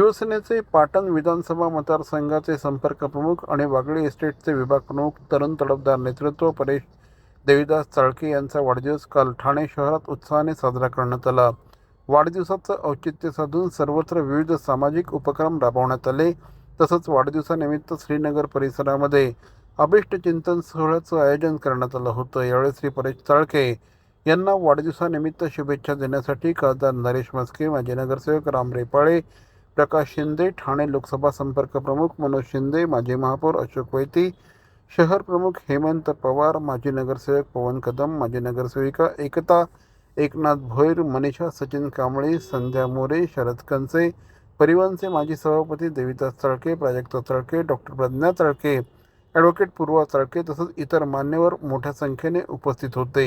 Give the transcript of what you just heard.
शिवसेनेचे पाटण विधानसभा मतदारसंघाचे संपर्क प्रमुख आणि वागळे इस्टेटचे विभाग प्रमुख तरुण तडफदार नेतृत्व परेश देवीदास चाळके यांचा वाढदिवस काल ठाणे शहरात उत्साहाने साजरा करण्यात आला. वाढदिवसाचं औचित्य साधून सर्वत्र विविध सामाजिक उपक्रम राबवण्यात आले तसंच वाढदिवसानिमित्त श्रीनगर परिसरामध्ये अभिष्ट चिंतन सोहळ्याचं आयोजन करण्यात आलं होतं. यावेळी श्री परेश चाळके यांना वाढदिवसानिमित्त शुभेच्छा देण्यासाठी खासदार नरेश मस्के माजी नगरसेवक राम रेपाळे प्रकाश शिंदे ठाणे लोकसभा संपर्क प्रमुख मनोज शिंदे माजी महापौर अशोक वैती शहर प्रमुख हेमंत पवार माजी नगरसेवक पवन कदम माजी नगरसेविका एकता एकनाथ भोईर मनीषा सचिन कांबळे संध्या मोरे शरद कंचे परिवहनचे माजी सभापती देविदास तळके प्राजक्ता तळके डॉक्टर प्रज्ञा तळके ॲडव्होकेट पूर्वा तळके तसंच इतर मान्यवर मोठ्या संख्येने उपस्थित होते.